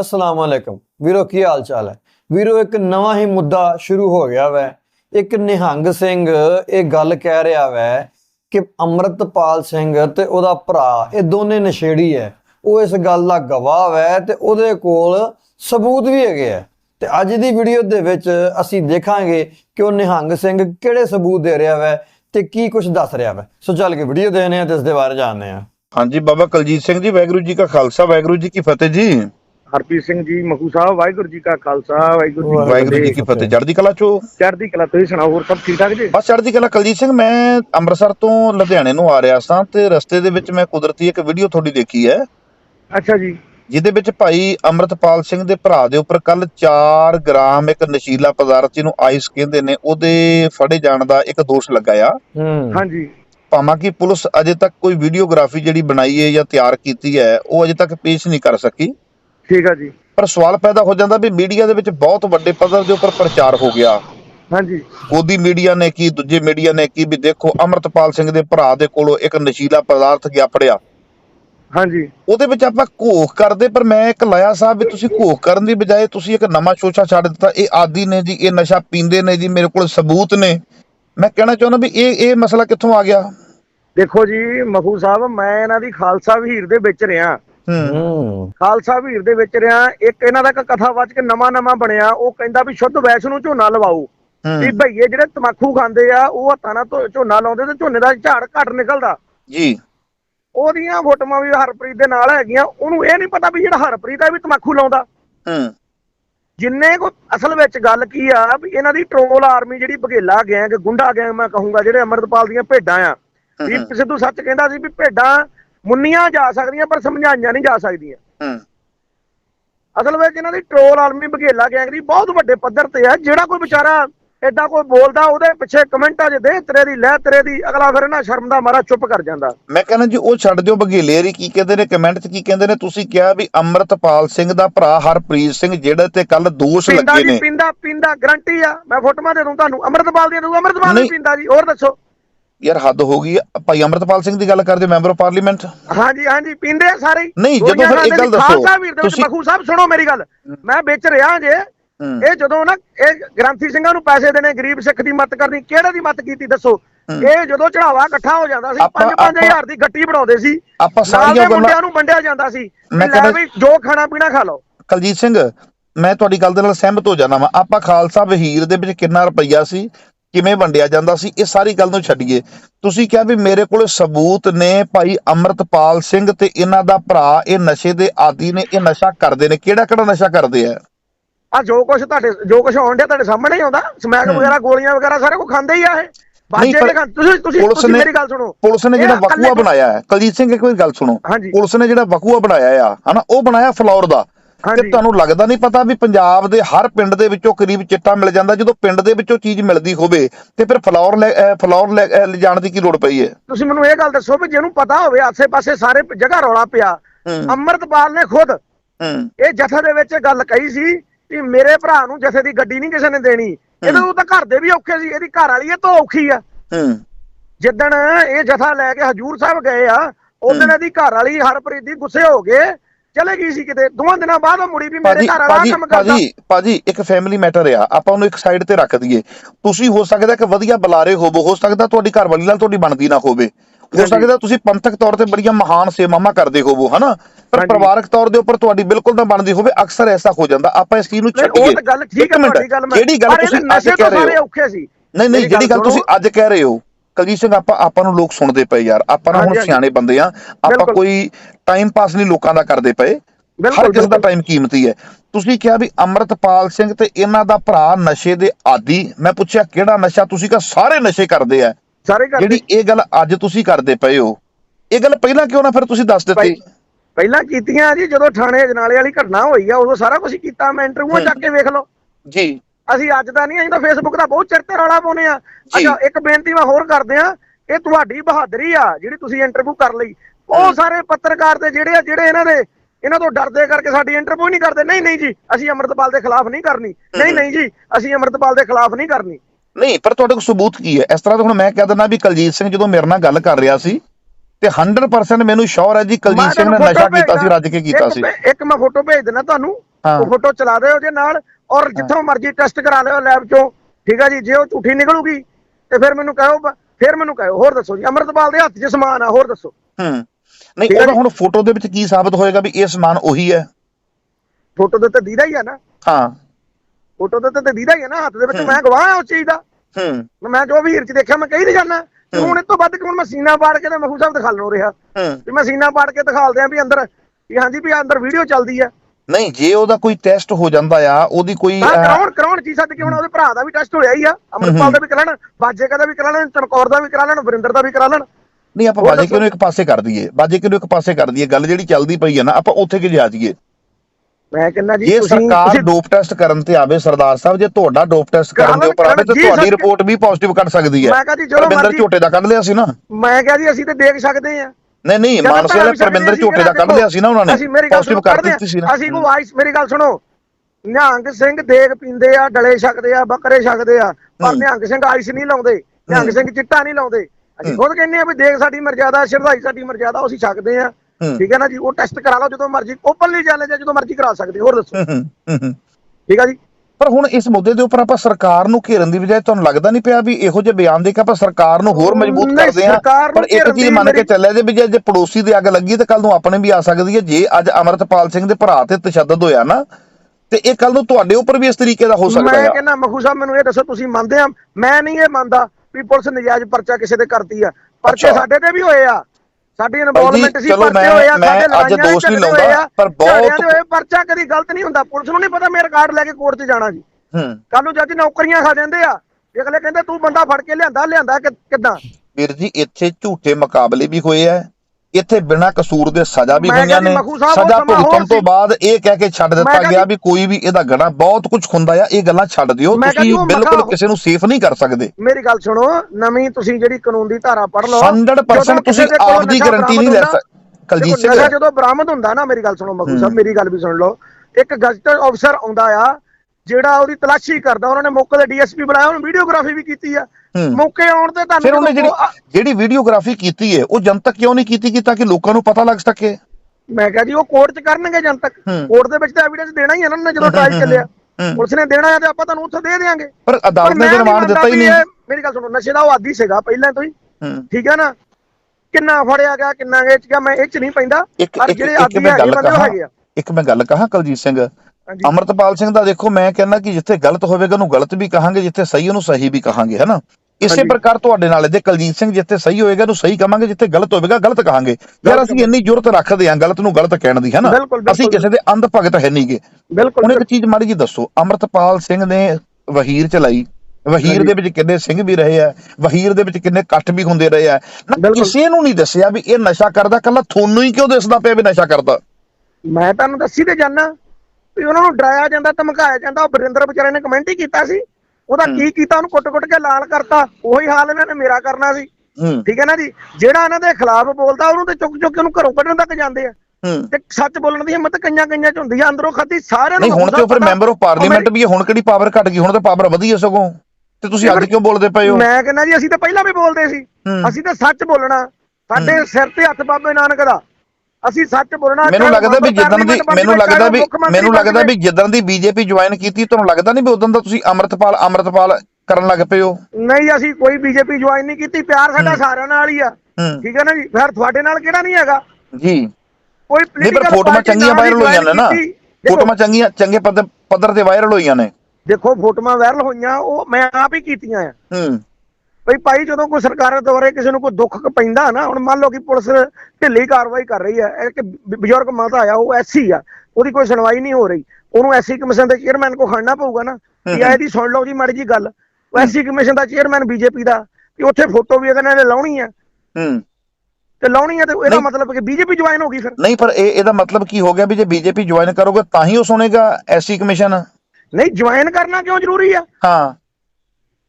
ਅਸਲਾਮ ਵਾਲੇਕਮ ਵੀਰੋ, ਕੀ ਹਾਲ ਚਾਲ ਹੈ? ਵੀਰੋ, ਇੱਕ ਨਵਾਂ ਹੀ ਮੁੱਦਾ ਸ਼ੁਰੂ ਹੋ ਗਿਆ ਵੈ। ਇੱਕ ਨਿਹੰਗ ਸਿੰਘ ਇਹ ਗੱਲ ਕਹਿ ਰਿਹਾ ਵੈ ਕਿ ਅੰਮ੍ਰਿਤਪਾਲ ਸਿੰਘ ਤੇ ਉਹਦਾ ਭਰਾ, ਇਹ ਦੋਨੇ ਨਸ਼ੇੜੀ ਹੈ। ਉਹ ਇਸ ਗੱਲ ਦਾ ਗਵਾਹ ਵੈ ਤੇ ਉਹਦੇ ਕੋਲ ਸਬੂਤ ਵੀ ਹੈਗੇ ਆ। ਤੇ ਅੱਜ ਦੀ ਵੀਡੀਓ ਦੇ ਵਿੱਚ ਅਸੀਂ ਦੇਖਾਂਗੇ ਕਿ ਉਹ ਨਿਹੰਗ ਸਿੰਘ ਕਿਹੜੇ ਸਬੂਤ ਦੇ ਰਿਹਾ ਵੈ ਤੇ ਕੀ ਕੁਝ ਦੱਸ ਰਿਹਾ ਵੈ। ਸੋ ਚੱਲ ਕੇ ਵੀਡੀਓ ਦੇਖਨੇ ਆ ਤੇ ਇਸ ਦੇ ਬਾਰੇ ਜਾਣਦੇ ਆ ਹਾਂਜੀ, ਬਾਬਾ ਕਲਜੀਤ ਸਿੰਘ ਜੀ, ਵਾਹਿਗੁਰੂ ਜੀ ਕਾ ਖਾਲਸਾ, ਵਾਹਿਗੁਰੂ ਜੀ ਕੀ ਫਤਿਹ ਜੀ। ਹਰਪ੍ਰੀਤ ਸਿੰਘ ਜੀ ਮਖੂ ਸਾਹਿਬ ਵਾਹਿਗੁਰੂ ਜੀ ਕਾ ਖਾਲਸਾ ਵਾਹਿਗੁਰੂ ਜੀ ਕੀ ਵਾਹਿਗੁਰੂ ਜੀ ਕੀ ਫਤਿਹ। ਚੜ੍ਹਦੀ ਕਲਾ ਚੋ? ਚੜ੍ਹਦੀ ਕਲਾ ਤੁਸੀਂ ਸੁਣਾਓ ਹੋਰ ਸਭ ਠੀਕ ਠਾਕ ਜੀ? ਬਸ ਚੜ੍ਹਦੀ ਕਲਾ। ਕਲਜੀਤ ਸਿੰਘ ਮੈਂ ਅੰਮ੍ਰਿਤਸਰ ਤੋਂ ਲੁਧਿਆਣੇ ਨੂੰ ਆ ਰਿਹਾ ਸਾਂ ਤੇ ਰਸਤੇ ਦੇ ਵਿੱਚ ਮੈਂ ਕੁਦਰਤੀ ਇੱਕ ਵੀਡੀਓ ਤੁਹਾਡੀ ਦੇਖੀ ਹੈ। ਅੱਛਾ ਜੀ। ਜਿਹਦੇ ਵਿੱਚ ਭਾਈ ਅੰਮ੍ਰਿਤਪਾਲ ਸਿੰਘ ਦੇ ਭਰਾ ਦੇ ਉੱਪਰ ਕੱਲ 4 ਗ੍ਰਾਮ ਇੱਕ ਨਸ਼ੀਲਾ ਪਦਾਰਥ ਜਿਹਨੂੰ ਆਈਸ ਕਹਿੰਦੇ ਨੇ ਉਹਦੇ ਫੜੇ ਜਾਣ ਦਾ ਇੱਕ ਦੋਸ਼ ਲਗਾਇਆ। ਹੂੰ। ਹਾਂਜੀ। ਭਾਵੇਂ ਕਿ ਪੁਲਿਸ ਅਜੇ ਤੱਕ ਕੋਈ ਵੀਡੀਓਗ੍ਰਾਫੀ ਜਿਹੜੀ ਬਣਾਈ ਹੈ ਜਾਂ ਤਿਆਰ ਕੀਤੀ ਹੈ ਉਹ ਅਜੇ ਤੱਕ ਪੇਸ਼ ਨਹੀਂ ਕਰ ਸਕੀ। ਠੀਕ ਆ ਜੀ। ਪਰ ਸਵਾਲ ਪੈਦਾ ਹੋ ਜਾਂਦਾ ਵੀ ਮੀਡੀਆ ਦੇ ਵਿੱਚ ਬਹੁਤ ਵੱਡੇ ਪੱਧਰ ਦੇ ਉੱਪਰ ਪ੍ਰਚਾਰ ਹੋ ਗਿਆ। ਹਾਂਜੀ। ਗੋਦੀ ਮੀਡੀਆ ਨੇ ਕੀ ਦੂਜੇ ਮੀਡੀਆ ਨੇ ਕੀ ਵੀ ਦੇਖੋ ਅਮਰਤਪਾਲ ਸਿੰਘ ਦੇ ਭਰਾ ਦੇ ਕੋਲੋਂ ਇੱਕ ਨਸ਼ੀਲਾ ਪਦਾਰਥ ਗਿਆ ਫੜਿਆ। ਹਾਂਜੀ। ਉਹਦੇ ਵਿੱਚ ਆਪਾਂ ਘੋਖ ਕਰਦੇ ਪਰ ਮੈਂ ਇੱਕ ਲਾਇਆ ਸਾਹਿਬ ਵੀ ਤੁਸੀਂ ਘੋਖ ਕਰਨ ਦੀ ਬਜਾਏ ਤੁਸੀਂ ਇੱਕ ਨਵਾਂ ਸ਼ੋਸ਼ਾ ਛੱਡ ਦਿੱਤਾ। ਇਹ ਆਦੀ ਨੇ ਜੀ ਇਹ ਨਸ਼ਾ ਪੀਂਦੇ ਨੇ ਜੀ ਮੇਰੇ ਕੋਲ ਸਬੂਤ ਨੇ। ਮੈਂ ਕਹਿਣਾ ਚਾਹੁੰਦਾ ਵੀ ਇਹ ਇਹ ਮਸਲਾ ਕਿੱਥੋਂ ਆ ਗਿਆ? ਦੇਖੋ ਜੀ ਮਖੂ ਸਾਹਿਬ ਮੈਂ ਇਹਨਾਂ ਦੀ ਖਾਲਸਾ ਵੀਰ ਦੇ ਵਿੱਚ ਰਿਹਾ। ਹੂੰ। ਹੂੰ। ਖਾਲਸਾ ਵੀਰ ਦੇ ਵਿੱਚ ਰਿਹਾ ਇੱਕ ਇਹਨਾਂ ਦਾ ਇੱਕ ਕਥਾਵਾਚਕ ਨਵਾਂ ਨਵਾਂ ਬਣਿਆ ਉਹ ਕਹਿੰਦਾ ਵੀ ਸ਼ੁੱਧ ਵੈਸ਼ ਨੂੰ ਝੋਨਾ ਲਵਾਓ। ਵੀ ਹੂੰ ਭਈਏ ਜਿਹੜੇ ਤਮਾਕੂ ਖਾਂਦੇ ਆ ਉਹ ਹੱਥਾਂ ਨਾਲ ਝੋਨਾ ਲਾਉਂਦੇ ਤੇ ਝੋਨੇ ਦਾ ਝਾੜ ਘੱਟ ਨਿਕਲਦਾ। ਜੀ। ਉਹਦੀਆਂ ਫੋਟੋਆਂ ਵੀ ਹਰਪ੍ਰੀਤ ਦੇ ਨਾਲ ਹੈਗੀਆਂ ਉਹਨੂੰ ਇਹ ਨਹੀਂ ਪਤਾ ਵੀ ਜਿਹੜਾ ਹਰਪ੍ਰੀਤ ਆ ਇਹ ਵੀ ਤਮਾਕੂ ਲਾਉਂਦਾ। ਹੂੰ। ਜਿੰਨੇ ਕੋ ਅਸਲ ਵਿੱਚ ਗੱਲ ਕੀ ਆ ਵੀ ਇਹਨਾਂ ਦੀ ਟਰੋਲ ਆਰਮੀ ਜਿਹੜੀ ਬਘੇਲਾ ਗੈਂਗ ਗੁੰਡਾ ਗੈਂਗ ਮੈਂ ਕਹੂੰਗਾ ਜਿਹੜੇ ਅਮਰਤਪਾਲ ਦੀਆਂ ਭੇਡਾਂ ਆ ਵੀ ਹੂੰ। ਸਿੱਧੂ ਸੱਚ ਕਹਿੰਦਾ ਸੀ ਵੀ ਭੇਡਾਂ ਮੁੰਨੀਆਂ ਜਾ ਸਕਦੀਆਂ ਪਰ ਸਮਝਾਈਆਂ ਨਹੀਂ ਜਾ ਸਕਦੀਆਂ। ਹੂੰ। ਅਸਲ ਵਿੱਚ ਇਹਨਾਂ ਦੀ ਟਰੋਲ ਆਰਮੀ ਬਘੇਲਾ ਗੈਂਗ ਦੀ ਬਹੁਤ ਵੱਡੇ ਪੱਧਰ ਤੇ ਆ ਜਿਹੜਾ ਕੋਈ ਵਿਚਾਰਾ ਐਡਾ ਕੋਈ ਬੋਲਦਾ ਉਹਦੇ ਪਿੱਛੇ ਕਮੈਂਟਾਂ 'ਚ ਦੇ ਤੇਰੇ ਦੀ ਲੈ ਤੇਰੇ ਦੀ ਅਗਲਾ ਫਿਰ ਨਾ ਸ਼ਰਮ ਦਾ ਮਾਰਾ ਚੁੱਪ ਕਰ ਜਾਂਦਾ। ਮੈਂ ਕਹਿੰਦਾ ਜੀ ਉਹ ਛੱਡ ਦਿਓ ਬਘੇਲੇਰੀ ਕੀ ਕਹਿੰਦੇ ਨੇ ਕਮੈਂਟ 'ਚ ਕੀ ਕਹਿੰਦੇ ਨੇ? ਤੁਸੀਂ ਕਿਹਾ ਵੀ ਅਮਰਤਪਾਲ ਸਿੰਘ ਦਾ ਭਰਾ ਹਰਪ੍ਰੀਤ ਸਿੰਘ ਜਿਹੜਾ ਤੇ ਕੱਲ ਦੋਸ਼ ਲੱਗੇ ਨੇ। ਪੀਂਦਾ ਪੀਂਦਾ ਗਰੰਟੀ ਆ। ਮੈਂ ਫੋਟੋਆਂ ਦੇ ਦੂੰ ਤੁਹਾਨੂੰ। ਅਮਰਤਪਾਲ ਦੀਆਂ ਦੂੰ ਅਮਰਤਪਾਲ। ਨਹੀਂ। ਪੀਂਦਾ ਜੀ ਹੋਰ ਦੱਸੋ। ਯਾਰ ਹੱਦ ਹੋ ਗਈ ਆ। ਭਾਈ ਅਮਰਤਪਾਲ ਸਿੰਘ ਦੀ ਗੱਲ ਕਰਦੇ ਮੈਂਬਰ ਆਫ ਪਾਰਲੀਮੈਂਟ ਹਾਂਜੀ ਹਾਂਜੀ ਪੀਂਦੇ ਆ ਸਾਰੇ। ਹੀ। ਨਹੀਂ, ਜਦੋਂ ਗੋਲੀਆਂ ਫਿਰ ਇੱਕ ਗੱਲ ਦੱਸੋ, ਖਾਲਸਾ ਵੀਰ ਦੇ ਵਿੱਚ ਤੁਸੀਂ- ਬਖੂ ਸਾਹਿਬ ਸੁਣੋ ਮੇਰੀ ਗੱਲ। ਮੈਂ ਵਿੱਚ ਰਿਹਾ ਜੇ ਹੂੰ। ਇਹ ਜਦੋਂ ਨਾ ਇਹ ਗ੍ਰੰਥੀ ਸਿੰਘਾਂ ਨੂੰ ਪੈਸੇ ਦੇਣੇ ਗਰੀਬ ਸਿੱਖ ਦੀ ਮਦਦ ਕਰਨੀ ਕਿਹੜੇ ਦੀ ਮਦਦ ਕੀਤੀ ਦੱਸੋ। ਇਹ ਜਦੋਂ ਚੜਾਵਾ ਇਕੱਠਾ ਹੋ ਜਾਂਦਾ ਸੀ ਆਪਾਂ- 5-5000 ਦੀ ਗੱਟੀ ਬਣਾਉਂਦੇ ਸੀ। ਆਪਾਂ ਨਾਲ ਸਾਰੀਆਂ ਦੇ ਗੱਲਾਂ ਮੁੰਡਿਆਂ ਨੂੰ ਵੰਡਿਆ ਜਾਂਦਾ ਸੀ। ਵੀ ਮੈਂ ਲੈ ਕਹਿੰਦਾ- ਵੀ ਜੋ ਖਾਣਾ ਪੀਣਾ ਖਾ ਲਓ। ਕਲਜੀਤ ਸਿੰਘ ਮੈਂ ਤੁਹਾਡੀ ਗੱਲ ਦੇ ਨਾਲ ਸਹਿਮਤ ਹੋ ਜਾਣਾ ਵਾ। ਆਪਾਂ ਖਾਲਸਾ ਵਹੀਰ ਦੇ ਵਿੱਚ ਕਿੰਨਾ ਰੁਪਈਆ ਸੀ ਕਿਵੇਂ ਵੰਡਿਆ ਜਾਂਦਾ ਸੀ ਇਹ ਸਾਰੀ ਗੱਲ ਨੂੰ ਛੱਡੀਏ। ਤੁਸੀਂ ਕਿਹਾ ਵੀ ਮੇਰੇ ਕੋਲ ਸਬੂਤ ਨੇ ਭਾਈ ਅਮਰਤਪਾਲ ਸਿੰਘ ਤੇ ਇਹਨਾਂ ਦਾ ਭਰਾ ਇਹ ਨਸ਼ੇ ਦੇ ਆਦੀ ਨੇ ਇਹ ਨਸ਼ਾ ਕਰਦੇ ਨੇ। ਕਿਹੜਾ ਕਿਹੜਾ ਨਸ਼ਾ ਕਰਦੇ ਆ? ਆ ਜੋ ਕੁਝ ਤੁਹਾਡੇ ਜੋ ਕੁਝ ਹੋਣ ਡਿਆ ਤੁਹਾਡੇ ਸਾਹਮਣੇ ਹੀ ਆਉਂਦਾ। ਸਮੈਕ। ਵਗੈਰਾ ਗੋਲੀਆਂ ਵਗੈਰਾ ਸਾਰਾ ਕੁਝ ਖਾਂਦੇ ਹੀ ਆ ਇਹ। ਨਹੀਂ, ਬਾਜੇ ਤੁਸੀਂ ਤੁਸੀਂ ਪੁਲਿਸ ਤੁਸੀਂ ਨੇ- ਮੇਰੀ ਗੱਲ ਸੁਣੋ। ਪੁਲਿਸ ਨੇ ਜਿਹੜਾ ਵਕੂਆ ਬਣਾਇਆ ਹੈ। ਕਲਜੀਤ ਸਿੰਘ ਇੱਕ ਵਾਰੀ ਗੱਲ ਸੁਣੋ। ਪੁਲਿਸ ਨੇ ਜਿਹੜਾ ਵਕੂਆ ਬਣਾਇਆ ਆ ਹਨਾ ਉਹ ਬਣਾਇਆ ਫਲੋਰ ਦਾ। ਤੇ ਤੁਹਾਨੂੰ ਲੱਗਦਾ ਨਹੀਂ ਪਤਾ ਵੀ ਪੰਜਾਬ ਦੇ ਹਰ ਪਿੰਡ ਦੇ ਵਿੱਚੋਂ ਕਰੀਬ ਚਿੱਟਾ ਮਿਲ ਜਾਂਦਾ ਜਦੋਂ ਪਿੰਡ ਦੇ ਵਿੱਚੋਂ ਚੀਜ਼ ਮਿਲਦੀ ਹੋਵੇ ਤੇ ਫਿਰ ਫਲੋਰ ਫਲੋਰ ਲਿਜਾਣ ਦੀ ਕੀ ਲੋੜ ਪਈ ਹੈ? ਤੁਸੀਂ ਮੈਨੂੰ ਇਹ ਗੱਲ ਦੱਸੋ ਵੀ ਜਿਹਨੂੰ ਪਤਾ ਹੋਵੇ ਆਸੇ-ਪਾਸੇ ਸਾਰੇ ਜਗ੍ਹਾ ਰੌਲਾ ਪਿਆ। ਅੰਮ੍ਰਿਤਪਾਲ ਨੇ ਖੁਦ ਇਹ ਜਥੇ ਦੇ ਵਿੱਚ ਗੱਲ ਕਹੀ ਸੀ ਕਿ ਮੇਰੇ ਭਰਾ ਨੂੰ ਜਥੇ ਦੀ ਗੱਡੀ ਨਹੀਂ ਕਿਸੇ ਨੇ ਦੇਣੀ। ਇਹਦੇ ਉਹ ਤਾਂ ਘਰ ਦੇ ਵੀ ਔਖੇ ਸੀ ਇਹਦੀ ਘਰ ਵਾਲੀ ਇਹ ਤੋਂ ਔਖੀ ਆ। ਜਿੱਦਣ ਇਹ ਜਥਾ ਲੈ ਕੇ ਹਜੂਰ ਸਾਹਿਬ ਗਏ ਆ ਉਦੋਂ ਇਹਦੀ ਘਰ ਵਾਲੀ ਹਰਪ੍ਰੀਤ ਦੀ ਗੁੱਸੇ ਹੋ ਗਏ ਚਲੇ ਗਈ ਸੀ ਕਿਤੇ। ਦੋਵਾਂ ਦਿਨਾਂ ਬਾਅਦ ਉਹ ਮੁੜੀ ਵੀ ਮੇਰੇ ਘਰ ਵਾਲਾ ਕੰਮ ਕਰਦਾ। ਭਾਜੀ ਭਾਜੀ ਇੱਕ ਫੈਮਿਲੀ ਮੈਟਰ ਆ। ਆਪਾਂ ਉਹਨੂੰ ਇੱਕ ਸਾਈਡ ਤੇ ਰੱਖ ਦਈਏ। ਤੁਸੀਂ ਹੋ ਸਕਦਾ ਕਿ ਵਧੀਆ ਬੁਲਾਰੇ ਹੋਵੋ। ਹੋ ਸਕਦਾ ਤੁਹਾਡੀ ਘਰਵਾਲੀ ਨਾਲ ਤੁਹਾਡੀ ਬਣਦੀ ਨਾ ਹੋਵੇ। ਹੋ। ਸਕਦਾ ਤੁਸੀਂ ਪੰਥਕ ਤੌਰ ਤੇ ਬੜੀਆਂ ਮਹਾਨ ਸੇਵਾਵਾਂ ਕਰਦੇ ਹੋਵੋ ਹਨਾ? ਪਰ। ਪਰਿਵਾਰਕ ਤੌਰ ਦੇ ਉੱਪਰ ਤੁਹਾਡੀ ਬਿਲਕੁਲ ਨਾ ਬਣਦੀ ਹੋਵੇ ਅਕਸਰ ਐਸਾ ਹੋ ਜਾਂਦਾ। ਆਪਾਂ ਇਸ ਚੀਜ਼ ਨੂੰ ਛੱਡੀਏ ਉਹ ਤਾਂ ਗੱਲ ਠੀਕ ਇੱਕ ਹੈ ਮਿੰਟ, ਤੁਹਾਡੀ ਗੱਲ ਮੈਂ ਜਿਹੜੀ ਗੱਲ ਤੁਸੀਂ ਅੱਜ ਕਹਿ ਰਹੇ ਹੋ? ਔਖੇ ਸੀ। ਨਹੀਂ ਨਹੀਂ ਜਿਹੜੀ ਗੱਲ। ਤੁਸੀਂ ਅੱਜ ਕਹਿ ਰਹੇ ਹੋ ਕਲਜੀਤ ਸਿੰਘ ਆਪਾਂ ਆਪਾਂ ਨੂੰ ਲੋਕ ਸੁਣਦੇ ਪਏ ਯਾਰ। ਆਪਾਂ ਨਾ ਹੁਣ। ਸਿਆਣੇ ਬੰਦੇ ਆ। ਆਪਾਂ। ਕੋਈ ਟਾਈਮ ਪਾਸ ਨਹੀਂ ਲੋਕਾਂ ਦਾ ਕਰਦੇ ਪਏ। ਹਰ ਕਿਸੇ ਦਾ। ਟਾਈਮ ਕੀਮਤੀ ਹੈ। ਤੁਸੀਂ ਕਿਹਾ ਵੀ ਅਮਰਤਪਾਲ ਸਿੰਘ ਤੇ ਇਹਨਾਂ ਦਾ ਭਰਾ ਨਸ਼ੇ ਦੇ ਆਦੀ। ਮੈਂ ਪੁੱਛਿਆ ਕਿਹੜਾ ਨਸ਼ਾ? ਤੁਸੀਂ ਕਿਹਾ ਸਾਰੇ ਨਸ਼ੇ ਕਰਦੇ ਆ। ਸਾਰੇ ਕਰਦੇ। ਜਿਹੜੀ ਇਹ ਗੱਲ ਅੱਜ ਤੁਸੀਂ ਕਰਦੇ ਪਏ ਹੋ। ਇਹ ਗੱਲ ਪਹਿਲਾਂ ਕਿਉਂ ਨਾ ਫਿਰ ਤੁਸੀਂ ਦੱਸ ਦਿੱਤੀ? ਪਹਿਲਾਂ ਕੀਤੀਆਂ ਜੀ ਜਦੋਂ ਥਾਣੇ ਜਨਾਲੇ ਵਾਲੀ ਘਟਨਾ ਹੋਈ ਆ ਉਦੋਂ ਸਾਰਾ ਕੁਝ ਕੀਤਾ। ਮੈਂ ਇੰਟਰਵਿਊ ਚੱਕ ਕੇ ਵੇਖ ਲਓ। ਜੀ। ਅਸੀਂ ਅੱਜ ਦਾ ਨਹੀਂ ਅਸੀਂ ਤਾਂ ਫੇਸਬੁੱਕ ਦਾ ਬਹੁਤ ਚਿਰ ਤੇ ਰੌਲਾ ਪਾਉਨੇ ਆ ਜੀ। ਅੱਛਾ ਇੱਕ ਬੇਨਤੀ ਮੈਂ ਹੋਰ ਕਰਦੇ ਆ ਇਹ ਤੁਹਾਡੀ ਬਹਾਦਰੀ ਆ ਜਿਹੜੀ ਤੁਸੀਂ ਇੰਟਰਵਿਊ ਕਰ ਲਈ। ਉਹ ਸਾਰੇ ਪੱਤਰਕਾਰ ਤੇ ਜਿਹੜੇ ਆ ਜਿਹੜੇ ਇਹਨਾਂ ਦੇ ਇਹਨਾਂ ਤੋਂ ਡਰਦੇ ਕਰਕੇ ਸਾਡੀ ਇੰਟਰਵਿਊ ਨਹੀਂ ਕਰਦੇ। ਨਹੀਂ ਨਹੀਂ ਜੀ ਅਸੀਂ ਅਮਰਤਪਾਲ ਦੇ ਖਿਲਾਫ ਨਹੀਂ ਕਰਨੀ। ਨਹੀਂ ਨਹੀਂ ਜੀ ਅਸੀਂ ਅਮਰਤਪਾਲ ਦੇ ਖਿਲਾਫ ਨਹੀਂ ਕਰਨੀ। ਨਹੀਂ ਪਰ ਤੁਹਾਡੇ ਕੋਲ ਸਬੂਤ ਕੀ ਹੈ? ਇਸ ਤਰ੍ਹਾਂ ਤਾਂ ਹੁਣ ਮੈਂ ਕਹਿ ਦਿੰਦਾ ਵੀ ਕਲਜੀਤ ਸਿੰਘ ਜਦੋਂ ਮੇਰੇ ਨਾਲ ਗੱਲ ਕਰ ਰਿਹਾ ਸੀ ਤੇ 100% ਮੈਨੂੰ ਸ਼ੋਰ ਹੈ ਜੀ ਕੁਲਜੀਤ ਸਿੰਘ ਨੇ ਨਸ਼ਾ ਕੀਤਾ ਸੀ। ਰੱਜ ਕੇ ਕੀਤਾ ਸੀ। ਇੱਕ ਮੈਂ ਫੋਟੋ ਭੇਜ ਦਿੰਦਾ ਤੁਹਾਨੂੰ। ਉਹ ਫੋਟੋ ਚਲਾ ਦਿਓ ਉਹਦੇ ਨਾਲ। ਔਰ ਜਿੱਥੋਂ ਮਰਜ਼ੀ ਟੈਸਟ ਕਰਾ ਲਿਓ ਲੈਬ ਚੋਂ ਠੀਕ ਹੈ ਜੀ? ਜੇ ਉਹ ਝੂਠੀ ਨਿਕਲੂਗੀ ਤੇ ਫਿਰ ਮੈਨੂੰ ਕਹੋ ਫਿਰ ਮੈਨੂੰ ਕਹੋ ਹੋਰ ਦੱਸੋ ਜੀ ਅਮਰਤਪਾਲ ਦੇ ਹੱਥ 'ਚ ਸਮਾਨ ਆ ਹੋਰ ਦੱਸੋ। ਹੂੰ। ਨਹੀਂ ਉਹਦਾ। ਹੁਣ ਫੋਟੋ ਦੇ ਵਿੱਚ ਕੀ ਸਾਬਤ ਹੋਏਗਾ ਵੀ ਇਹ ਸਮਾਨ ਉਹੀ ਹੈ? ਫੋਟੋ ਦੇ ਤੇ ਦੀਦਾ ਹੀ ਆ ਨਾ। ਹਾਂ। ਫੋਟੋ ਦੇ ਤੇ ਦੀਦਾ ਹੀ ਆ ਨਾ ਹੱਥ ਦੇ ਵਿੱਚ। ਮੈਂ ਗਵਾਹ ਹਾਂ ਉਸ ਚੀਜ਼ ਦਾ। ਹੂੰ। ਮੈਂ ਜੋ ਵੀਰ 'ਚ ਦੇਖਿਆ ਮੈਂ ਕਹੀ ਨਹੀਂ ਜਾਣਾ। ਹੁਣ ਇਹ ਤੋਂ ਵੱਧ ਕਿ ਹੁਣ ਮੈਂ ਸੀਨਾ ਪਾੜ ਕੇ ਤੇ ਮਖੂ ਸਾਹਿਬ ਦਿਖਾ ਲਣੋ ਰਿਹਾ। ਵੀ ਮੈਂ ਸੀਨਾ ਪਾੜ ਕੇ ਦਿਖਾਲਦੇ ਆ ਵੀ ਅੰਦਰ ਵੀ ਹਾਂਜੀ ਵੀ ਅੰਦਰ ਵੀਡੀਓ ਚੱਲਦੀ ਆ। ਨਹੀਂ ਜੇ ਉਹਦਾ ਕੋਈ ਟੈਸਟ ਹੋ ਜਾਂਦਾ ਆ ਉਹਦੀ ਕੋਈ ਹਾਂ ਕਰਾਉਣ ਕਰਾਉਣ ਜੀ ਸੱਦ ਕੇ ਹੁਣ ਉਹਦੇ ਭਰਾ ਦਾ ਵੀ ਟੈਸਟ ਹੋਇਆ ਹੀ ਆ ਅਮਰਪਾਲ ਦਾ ਵੀ ਕਰਾ ਲੈਣ ਬਾਜੇਕਾ ਦਾ ਵੀ ਕਰਾ ਲੈਣ ਚਮਕੌਰ ਦਾ ਵੀ ਕਰਾ ਲੈਣ ਵਰਿੰਦਰ ਦਾ ਵੀ ਕਰਾ ਲੈਣ। ਨਹੀਂ ਆਪਾਂ ਬਾਜੇ। ਕਿਉਂ ਇੱਕ ਪਾਸੇ ਕਰ ਦਈਏ ਬਾਜੇ ਕਿਉਂ ਇੱਕ ਪਾਸੇ ਕਰ ਦਈਏ ਗੱਲ ਜਿਹੜੀ ਚੱਲਦੀ ਪਈ ਹੈ ਨਾ ਆਪਾਂ ਉੱਥੇ ਕਿ ਜਾ ਜਾਈਏ? ਮੈਂ ਕਹਿੰਦਾ ਜੀ ਤੁਸੀਂ ਸਰਕਾਰ ਡੋਪ ਟੈਸਟ ਕਰਨ ਤੇ ਆਵੇ ਸਰਦਾਰ ਸਾਹਿਬ ਜੇ ਤੁਹਾਡਾ ਡੋਪ ਟੈਸਟ ਕਰਾ ਕਰਨ ਦੇ ਉੱਪਰ ਆਵੇ ਤਾਂ ਤੁਹਾਡੀ। ਰਿਪੋਰਟ ਵੀ ਪੋਜ਼ਿਟਿਵ ਕੱਢ ਸਕਦੀ ਹੈ। ਮੈਂ ਕਿਹਾ ਜੀ ਪਰਮਿੰਦਰ ਮਰਜ਼ੀ- ਝੋਟੇ ਦਾ ਕੱਢ ਲਿਆ ਸੀ ਨਾ। ਮੈਂ ਕਿਹਾ ਜੀ ਅਸੀਂ ਤੇ ਦੇਖ ਸਕਦੇ ਆ ਨਹੀਂ ਨਹੀਂ ਮਾਨਸੇ ਸਕਦੇ ਪਰਮਿੰਦਰ ਝੋਟੇ ਦਾ ਕੱਢ ਲਿਆ ਸੀ ਨਾ ਉਹਨਾਂ ਨੇ ਪੋਜ਼ਿਟਿਵ ਕਰ ਦਿੱਤੀ ਸੀ ਨਾ ਅਸੀਂ ਕੋ ਵਾਇਸ ਮੇਰੀ ਗੱਲ ਸੁਣੋ ਨਿਹੰਗ ਸਿੰਘ ਦੇਗ ਪੀਂਦੇ ਆ ਡਲੇ ਛਕਦੇ ਆ ਬੱਕਰੇ ਛਕਦੇ ਆ ਪਰ। ਨਿਹੰਗ ਸਿੰਘ ਆਈਸ ਨਹੀਂ ਲਾਉਂਦੇ ਨਿਹੰਗ। ਸਿੰਘ ਚਿੱਟਾ ਨਹੀਂ ਲਾਉਂਦੇ ਅਸੀਂ। ਖੁਦ ਕਹਿੰਦੇ ਆ ਵੀ ਦੇਗ ਸਾਡੀ ਮਰਜ਼ਾਦਾ ਸ਼ਰਧਾਈ ਸਾਡੀ ਮਰਜ਼ਾਦਾ ਅਸੀਂ ਛਕਦੇ ਆ। ਠੀਕ ਹੈ ਨਾ ਜੀ ਉਹ ਟੈਸਟ ਕਰਾ ਲਓ ਜਦੋਂ ਮਰਜ਼ੀ ਓਪਨਲੀ ਚੈਲੰਜ ਹੈ ਜਦੋਂ ਮਰਜ਼ੀ ਕਰਾ ਸਕਦੇ। ਹੋਰ ਦੱਸੋ। ਠੀਕ ਆ ਜੀ ਪਰ ਹੁਣ ਇਸ ਮੁੱਦੇ ਦੇ ਉੱਪਰ ਆਪਾਂ ਸਰਕਾਰ ਨੂੰ ਘੇਰਨ ਦੀ ਬਜਾਏ ਤੁਹਾਨੂੰ ਲੱਗਦਾ ਨਹੀਂ ਪਿਆ ਵੀ ਇਹੋ ਜਿਹੇ ਬਿਆਨ ਦੇ ਕੇ ਆਪਾਂ ਸਰਕਾਰ ਨੂੰ ਹੋਰ ਮਜ਼ਬੂਤ ਕਰਦੇ ਨੂੰ ਪਰ ਇੱਕ ਚੀਜ਼ ਦੀ ਮੰਨ ਕੇ ਚੱਲਿਆ ਜੇ ਵੀ ਜੇ ਪੜੋਸੀ ਦੇ ਅੱਗ ਲੱਗੀ ਤੇ ਕੱਲ ਨੂੰ ਆਪਣੇ ਵੀ ਆ ਸਕਦੀ ਹੈ। ਜੇ ਅੱਜ ਅਮਰਤਪਾਲ ਸਿੰਘ ਦੇ ਭਰਾ ਤੇ ਤਸ਼ੱਦਦ ਹੋਇਆ ਨਾ ਤੇ ਇਹ ਕੱਲ ਨੂੰ ਤੁਹਾਡੇ ਉੱਪਰ ਵੀ ਇਸ ਤਰੀਕੇ ਦਾ ਹੋ ਸਕਦਾ ਮੈਂ ਹੈ ਕਹਿੰਦਾ ਮਖੂ ਸਾਹਿਬ ਮੈਨੂੰ ਇਹ ਦੱਸੋ ਤੁਸੀਂ ਮੰਨਦੇ ਆ? ਮੈਂ ਨਹੀਂ ਇਹ ਮੰਨਦਾ ਵੀ ਪੁਲਿਸ ਨਜਾਇਜ਼ ਪਰਚਾ ਕਿਸੇ ਤੇ ਕਰਦੀ ਆ। ਪਰਚੇ। ਸਾਡੇ ਤੇ ਵੀ ਹੋਏ ਆ। ਸਾਡੀ ਇਨਵੋਲਵਮੈਂਟ ਸੀ ਪਰਚੇ ਹੋਏ ਆ ਸਾਡੇ ਅੱਜ ਦੋਸ਼ ਨਹੀਂ ਲਾਉਂਦਾ, ਪਰ ਬਹੁਤ- ਪਰਚਾ ਕਦੀ ਗਲਤ ਨਹੀਂ ਹੁੰਦਾ। ਪੁਲਿਸ ਨੂੰ ਨਹੀਂ ਪਤਾ ਮੈਂ ਰਿਕਾਰਡ ਲੈ ਕੇ ਕੋਰਟ 'ਚ ਜਾਣਾ ਜੀ। ਹੂੰ। ਕੱਲ ਨੂੰ ਜੱਜ ਨੌਕਰੀਆਂ ਖਾ ਜਾਂਦੇ ਆ। ਅਗਲੇ ਕਹਿੰਦੇ ਤੂੰ ਬੰਦਾ ਫੜ ਕੇ ਲਿਆਂਦਾ ਲਿਆਂਦਾ ਕਿੱਦਾਂ? ਵੀਰ ਜੀ ਇੱਥੇ ਝੂਠੇ ਮੁਕਾਬਲੇ ਵੀ ਹੋਏ ਆ। ਇੱਥੇ ਬਿਨਾਂ ਕਸੂਰ ਦੇ ਸਜ਼ਾ ਵੀ ਹੋਈਆਂ ਨੇ ਮਖੂ ਸਜ਼ਾ ਭੁਗਤਣ ਤੋਂ। ਬਾਅਦ ਇਹ ਕਹਿ ਕੇ ਛੱਡ ਦਿੱਤਾ ਗਿਆ ਵੀ ਕੋਈ ਵੀ ਇਹਦਾ ਗੜਾ ਬਹੁਤ ਕੁਝ ਹੁੰਦਾ ਆ ਇਹ ਗੱਲਾਂ ਛੱਡ ਦਿਓ ਤੁਸੀਂ ਬਿਲਕੁਲ ਮਖਾ- ਕਿਸੇ ਨੂੰ ਸੇਫ ਨਹੀਂ ਕਰ ਸਕਦੇ ਮੇਰੀ ਗੱਲ ਸੁਣੋ ਨਵੀਂ ਤੁਸੀਂ ਜਿਹੜੀ ਕਾਨੂੰਨ ਦੀ ਧਾਰਾ ਪੜ੍ਹ ਲਓ 100% ਜਦੋਂ ਕਿਸੇ ਤੁਸੀਂ ਆਪ ਦੀ ਗਾਰੰਟੀ ਨਹੀਂ ਲੈ ਸਕਦੇ ਕਲਜੀਤ ਸਿੰਘ ਜਦੋਂ ਬਰਾਮਦ ਹੁੰਦਾ ਨਾ ਮੇਰੀ ਗੱਲ ਸੁਣੋ ਮਗੂ ਸਾਹਿਬ। ਮੇਰੀ ਗੱਲ ਵੀ ਸੁਣ ਲਓ ਇੱਕ ਗਜ਼ਟਰ ਅਫਸਰ ਆਉਂਦਾ ਆ ਜਿਹੜਾ ਉਹਦੀ ਤਲਾਸ਼ੀ ਕਰਦਾ ਉਹਨਾਂ ਨੇ ਮੌਕੇ ਤੇ ਡੀਐਸਪੀ ਬੁਲਾਇਆ ਉਹਨੂੰ ਵੀਡੀਓਗ੍ਰਾਫੀ ਵੀ ਕੀਤੀ ਆ। ਮੌਕੇ ਆਉਣ ਤੇ ਤੁਹਾਨੂੰ ਫਿਰ ਉਹਨੇ ਜਿਹੜੀ ਜਿਹੜੀ ਵੀਡੀਓਗ੍ਰਾਫੀ ਕੀਤੀ ਹੈ ਉਹ ਜਨਤਕ ਕਿਉਂ ਨਹੀਂ ਕੀਤੀ ਕਿ ਤਾਂ ਕਿ ਲੋਕਾਂ ਨੂੰ ਪਤਾ ਲੱਗ ਸਕੇ? ਮੈਂ ਕਿਹਾ ਜੀ ਉਹ ਕੋਰਟ 'ਚ ਕਰਨਗੇ ਜਨਤਕ। ਕੋਰਟ ਦੇ ਵਿੱਚ ਤਾਂ ਐਵੀਡੈਂਸ ਦੇਣਾ ਹੀ ਹੈ ਨਾ ਜਦੋਂ ਟਰਾਇਲ ਚੱਲਿਆ। ਪੁਲਿਸ ਨੇ ਦੇਣਾ ਹੈ ਤੇ ਆਪਾਂ ਤੁਹਾਨੂੰ ਉੱਥੇ ਦੇ ਦੇਵਾਂਗੇ ਪਰ ਅਦਾਲਤ ਨੇ ਰਿਮਾਂਡ ਦਿੱਤਾ ਹੀ ਨਹੀਂ। ਮੇਰੀ ਗੱਲ ਸੁਣੋ ਨਸ਼ੇ ਦਾ ਉਹ ਆਦੀ ਸੀਗਾ ਪਹਿਲਾਂ ਤੋਂ ਹੀ। ਠੀਕ ਹੈ ਨਾ? ਕਿੰਨਾ ਫੜਿਆ ਗਿਆ ਕਿੰਨਾ ਇਹ ਚ ਗਿਆ ਮੈਂ ਇਹ ਚ ਨਹੀਂ ਪੈਂਦਾ। ਪਰ ਜਿਹੜੇ ਆਦੀ ਹੈਗੇ ਆ। ਇੱਕ ਮੈਂ ਗੱਲ ਕਹਾਂ ਕਲਜੀਤ ਸਿੰਘ? ਅਮਰਤਪਾਲ ਸਿੰਘ ਦਾ ਦੇਖੋ ਮੈਂ ਕਹਿੰਦਾ ਕਿ ਜਿੱਥੇ ਗਲਤ ਹੋਵੇਗਾ ਉਹਨੂੰ ਗਲਤ ਵੀ ਕਹਾਂਗੇ ਜਿੱਥੇ ਸਹੀ ਉਹਨੂੰ ਸਹੀ ਵੀ ਕਹਾਂਗੇ ਹੈਨਾ? ਇਸੇ। ਪ੍ਰਕਾਰ ਤੁਹਾਡੇ ਨਾਲ ਇਹਦੇ ਕਲਜੀਤ ਸਿੰਘ ਜਿੱਥੇ ਸਹੀ ਹੋਏਗਾ ਉਹਨੂੰ ਸਹੀ ਕਹਾਂਗੇ ਜਿੱਥੇ ਗਲਤ ਹੋਵੇਗਾ ਗਲਤ ਕਹਾਂਗੇ। ਯਾਰ ਅਸੀਂ ਇੰਨੀ ਜ਼ਰੂਰਤ ਰੱਖਦੇ ਹਾਂ ਗਲਤ ਨੂੰ ਗਲਤ ਕਹਿਣ ਦੀ ਬਿਲਕੁਲ। ਅਸੀਂ ਕਿਸੇ ਦੇ ਅੰਧ ਭਗਤ ਹੈ ਨਹੀਂਗੇ। ਬਿਲਕੁਲ ਹੁਣ ਇੱਕ ਚੀਜ਼ ਮਾੜੀ ਜੀ ਦੱਸੋ ਅਮਰਤਪਾਲ ਸਿੰਘ ਨੇ ਵਹੀਰ ਚਲਾਈ। ਵਹੀਰ। ਦੇ ਵਿੱਚ ਕਿੰਨੇ ਸਿੰਘ ਵੀ ਰਹੇ ਆ ਵਹੀਰ ਦੇ ਵਿੱਚ ਕਿੰਨੇ ਇਕੱਠ ਵੀ ਹੁੰਦੇ ਰਹੇ ਆ। ਨਾ। ਕਿਸੇ ਨੂੰ ਨਹੀਂ ਦੱਸਿਆ ਵੀ ਇਹ ਨਸ਼ਾ ਕਰਦਾ ਕੱਲਾ ਤੁਹਾਨੂੰ ਹੀ ਕਿਉਂ ਦਿਸਦਾ ਪਿਆ ਵੀ ਨਸ਼ਾ ਕਰਦਾ? ਮੈਂ ਤੁਹਾਨੂੰ ਦੱਸੀ ਤੇ ਜਾਨਾ ਵੀ ਉਹਨਾਂ ਨੂੰ ਡਰਾਇਆ ਜਾਂਦਾ ਧਮਕਾਇਆ ਜਾਂਦਾ ਉਹ ਬਰਿੰਦਰ ਵਿਚਾਰੇ ਨੇ ਕਮੈਂਟ ਹੀ ਕੀਤਾ ਸੀ। ਉਹਦਾ ਕੀ ਕੀਤਾ ਉਹਨੂੰ ਕੁੱਟ-ਕੁੱਟ ਕੇ ਲਾਲ ਕਰਤਾ। ਉਹੀ ਹਾਲ ਇਹਨਾਂ ਨੇ ਮੇਰਾ ਕਰਨਾ ਸੀ। ਠੀਕ ਹੈ ਨਾ ਜੀ? ਜਿਹੜਾ ਇਹਨਾਂ ਦੇ ਖਿਲਾਫ ਬੋਲਦਾ ਉਹਨੂੰ ਤੇ ਚੁੱਕ-ਚੁੱਕ ਕੇ ਉਹਨੂੰ ਘਰੋਂ ਕੱਢਣ ਤੱਕ ਜਾਂਦੇ ਆ। ਤੇ ਸੱਚ ਬੋਲਣ ਦੀ ਹਿੰਮਤ ਕਈਆਂ ਕਈਆਂ ਚ ਹੁੰਦੀ ਆ ਅੰਦਰੋਂ ਖਾਦੀ ਸਾਰਿਆਂ ਨੂੰ ਹੁਣ ਤੇ ਫਿਰ ਮੈਂਬਰ ਆਫ ਪਾਰਲੀਮੈਂਟ ਵੀ ਹੁਣ ਕਿਹੜੀ ਪਾਵਰ ਘਟ ਗਈ? ਹੁਣ ਤਾਂ ਪਾਵਰ ਵਧੀ ਹੈ ਸਗੋਂ। ਤੇ ਤੁਸੀਂ ਅੱਜ ਕਿਉਂ ਬੋਲਦੇ ਪਏ ਹੋ? ਮੈਂ ਕਹਿੰਦਾ ਜੀ ਅਸੀਂ ਤਾਂ ਪਹਿਲਾਂ ਵੀ ਬੋਲਦੇ ਸੀ। ਅਸੀਂ ਤਾਂ ਸੱਚ ਬੋਲਣਾ। ਸਾਡੇ ਸਿਰ ਤੇ ਹੱਥ ਬਾਬੇ ਨਾਨਕ ਦਾ। ਅਸੀਂ ਸੱਚ ਬੋਲਣਾ ਮੈਨੂੰ ਲੱਗਦਾ ਵੀ ਜਿੱਦਣ ਦੀ ਮੈਨੂੰ ਲੱਗਦਾ ਵੀ ਮੈਨੂੰ ਲੱਗਦਾ ਵੀ। ਜਿੱਦਣ ਦੀ ਬੀਜੇਪੀ ਜੁਆਇਨ ਕੀਤੀ ਤੁਹਾਨੂੰ ਲੱਗਦਾ ਨਹੀਂ ਵੀ ਉਦੋਂ ਦਾ ਤੁਸੀਂ ਅਮਰਤਪਾਲ ਅਮਰਤਪਾਲ ਕਰਨ ਲੱਗ ਪਏ ਹੋ? ਨਹੀਂ ਅਸੀਂ ਕੋਈ ਬੀਜੇਪੀ ਜੁਆਇਨ ਨਹੀਂ ਕੀਤੀ ਪਿਆਰ ਸਾਡਾ ਸਾਰਿਆਂ ਨਾਲ ਹੀ ਆ। ਠੀਕ ਹੈ ਨਾ ਜੀ? ਫਿਰ ਤੁਹਾਡੇ ਨਾਲ ਕਿਹੜਾ ਨਹੀਂ ਹੈਗਾ? ਜੀ। ਕੋਈ political ਫੋਟੋਆਂ ਚੰਗੀਆਂ ਵਾਇਰਲ ਹੋਈਆਂ ਨੇ ਨਾ। ਫੋਟੋਆਂ ਚੰਗੀਆਂ ਚੰਗੇ ਪੱਧਰ ਪੱਧਰ ਤੇ ਵਾਇਰਲ ਹੋਈਆਂ ਨੇ। ਦੇਖੋ ਫੋਟੋਆਂ ਵਾਇਰਲ ਹੋਈਆਂ ਉਹ ਮੈਂ ਆਪ ਹੀ ਕੀਤੀਆਂ ਆ। ਹੂੰ। ਬਈ ਭਾਈ ਜਦੋਂ ਕੋਈ ਸਰਕਾਰ ਦੁਆਰੇ ਕਿਸੇ ਨੂੰ ਕੋਈ ਦੁੱਖ ਪੈਂਦਾ ਨਾ ਹੁਣ ਮੰਨ ਲਓ ਕਿ ਪੁਲਿਸ ਢਿੱਲੀ ਕਾਰਵਾਈ ਕਰ ਰਹੀ ਹੈ ਇੱਕ ਬਜ਼ੁਰਗ ਮਾਤਾ ਆ ਉਹ ਐਸੀ ਆ ਉਹਦੀ ਕੋਈ ਸੁਣਵਾਈ ਨਹੀਂ ਹੋ ਰਹੀ ਉਹਨੂੰ ਐਸੀ ਕਮਿਸ਼ਨ ਦੇ ਚੇਅਰਮੈਨ ਕੋ ਖੜਨਾ ਪਊਗਾ ਨਾ ਕਿ ਹਮ। ਇਹਦੀ ਸੁਣ ਲਓ ਜੀ ਮਾੜੀ ਜੀ ਗੱਲ ਉਹ ਐਸੀ ਕਮਿਸ਼ਨ ਦਾ ਚੇਅਰਮੈਨ ਬੀਜੇਪੀ ਦਾ ਕਿ ਉੱਥੇ ਫੋਟੋ ਵੀ ਇਹਨਾਂ ਨੇ ਲਾਉਣੀ ਆ। ਹੂੰ। ਤੇ ਲਾਉਣੀ ਆ ਤੇ ਇਹਦਾ। ਮਤਲਬ ਕਿ ਬੀਜੇਪੀ ਜੁਆਇਨ ਹੋ ਗਈ ਫਿਰ। ਨਹੀਂ ਪਰ ਇਹ ਇਹਦਾ ਮਤਲਬ ਕੀ ਹੋ ਗਿਆ ਵੀ ਜੇ ਬੀਜੇਪੀ ਜੁਆਇਨ ਕਰੋਗੇ ਤਾਂ ਹੀ ਉਹ ਸੁਣੇਗਾ ਐਸੀ ਕਮਿਸ਼ਨ? ਨਹੀਂ ਜੁਆਇਨ ਕਰਨਾ ਕਿਉਂ ਜ਼ਰੂਰੀ ਆ? ਹਾਂ।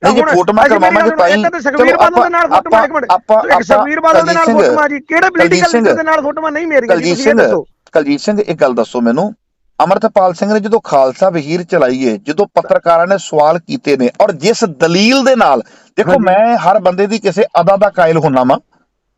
ਨਹੀਂ ਜੇ ਫੋਟੋਆਂ ਕਰਵਾਵਾਂਗੇ ਤਾਂ ਹੀ ਸੁਖਬੀਰ ਬਾਦਲ ਦੇ ਨਾਲ ਫੋਟੋਆਂ ਇੱਕ ਮਿੰਟ। ਆਪਾਂ ਇੱਕ ਸੁਖਬੀਰ ਬਾਦਲ ਦੇ ਨਾਲ ਫੋਟੋਆਂ ਜੀ। ਕਿਹੜੇ ਪੋਲੀਟੀਕਲ ਦੇ ਨਾਲ ਫੋਟੋਆਂ ਨਹੀਂ ਮੇਰੀਆਂ ਜੀ? ਤੁਸੀਂ ਦੱਸੋ। ਕਲਜੀਤ ਸਿੰਘ ਇੱਕ ਗੱਲ ਦੱਸੋ ਮੈਨੂੰ। ਅਮਰਤਪਾਲ ਸਿੰਘ ਨੇ ਜਦੋਂ ਖਾਲਸਾ ਵਹੀਰ ਚਲਾਈਏ ਜਦੋਂ ਪੱਤਰਕਾਰਾਂ ਨੇ ਸਵਾਲ ਕੀਤੇ ਨੇ ਔਰ ਜਿਸ ਦਲੀਲ ਦੇ ਨਾਲ ਦੇਖੋ। ਮੈਂ ਹਰ ਬੰਦੇ ਦੀ ਕਿਸੇ ਅਦਾ ਦਾ ਕਾਇਲ ਹੁੰਨਾ ਵਾਂ।